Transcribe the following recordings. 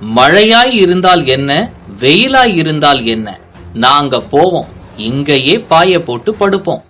மழையாய் இருந்தால் என்ன? வெயிலாய் இருந்தால் என்ன? நாங்க போவோம். இங்கேயே பாய போட்டு படுப்போம்.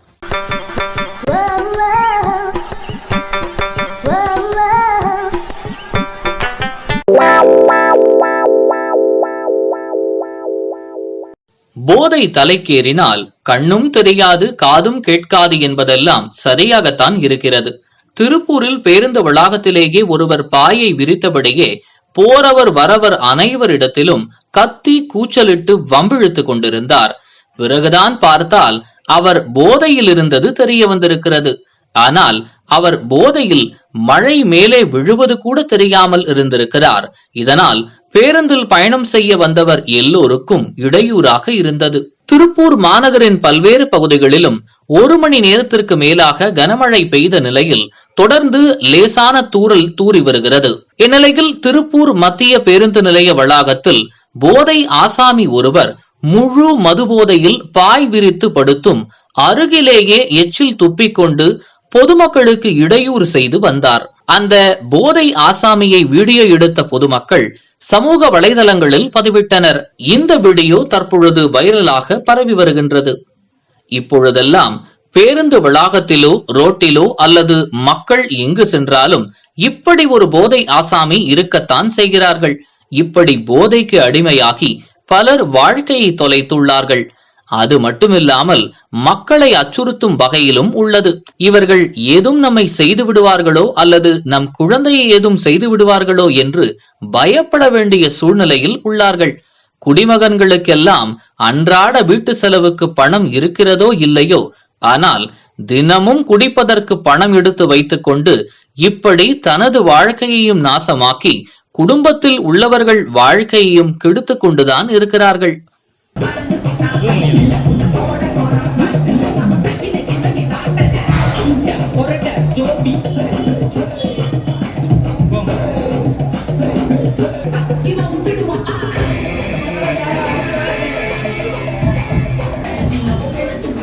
போதை தலைக்கேறினால் கண்ணும் தெரியாது காதும் கேட்காது என்பதெல்லாம் சரியாகத்தான் இருக்கிறது. திருப்பூரில் பேருந்து வளாகத்திலேயே ஒருவர் பாயை விரித்தபடியே போறவர் வரவர் அனைவரிடத்திலும் கத்தி கூச்சலிட்டு வம்பிழுத்து கொண்டிருந்தார். பிறகுதான் பார்த்தால் அவர் போதையில் இருந்தது தெரிய வந்திருக்கிறது. ஆனால் அவர் போதையில் மழை மேலே விழுவது கூட தெரியாமல் இருந்திருக்கிறார். இதனால் பேருந்தில் பயணம் செய்ய வந்தவர் எல்லோருக்கும் இடையூறாக இருந்தது. திருப்பூர் மாநகரின் பல்வேறு பகுதிகளிலும் ஒரு மணி நேரத்திற்கு மேலாக கனமழை பெய்த நிலையில் தொடர்ந்து லேசான தூறல் தூறி வருகிறது. இந்நிலையில் திருப்பூர் மத்திய பேருந்து நிலைய வளாகத்தில் போதை ஆசாமி ஒருவர் முழு மதுபோதையில் பாய் விரித்து படுத்தும் அருகிலேயே எச்சில் துப்பிக்கொண்டு பொதுமக்களுக்கு இடையூறு செய்து வந்தார். அந்த போதை ஆசாமியை வீடியோ எடுத்த பொதுமக்கள் சமூக வலைதளங்களில் பதிவிட்டனர். இந்த வீடியோ தற்பொழுது வைரலாக பரவி வருகின்றது. இப்பொழுதெல்லாம் பேருந்து வளாகத்திலோ ரோட்டிலோ அல்லது மக்கள் எங்கு சென்றாலும் இப்படி ஒரு போதை ஆசாமி இருக்கத்தான் செய்கிறார்கள். இப்படி போதைக்கு அடிமையாகி பலர் வாழ்க்கையை தொலைத்துள்ளார்கள். அது மட்டுமில்லாமல் மக்களை அச்சுறுத்தும் வகையிலும் உள்ளது. இவர்கள் ஏதும் நம்மை செய்து விடுவார்களோ அல்லது நம் குழந்தையை ஏதும் செய்து விடுவார்களோ என்று பயப்பட வேண்டிய சூழ்நிலையில் உள்ளார்கள். குடிமகன்களுக்கெல்லாம் அன்றாட வீட்டு செலவுக்கு பணம் இருக்கிறதோ இல்லையோ? ஆனால் தினமும் குடிப்பதற்கு பணம் எடுத்து வைத்துக்கொண்டு இப்படி தனது வாழ்க்கையையும் நாசமாக்கி குடும்பத்தில் உள்ளவர்கள் வாழ்க்கையையும் கெடுத்துக் கொண்டுதான் இருக்கிறார்கள்.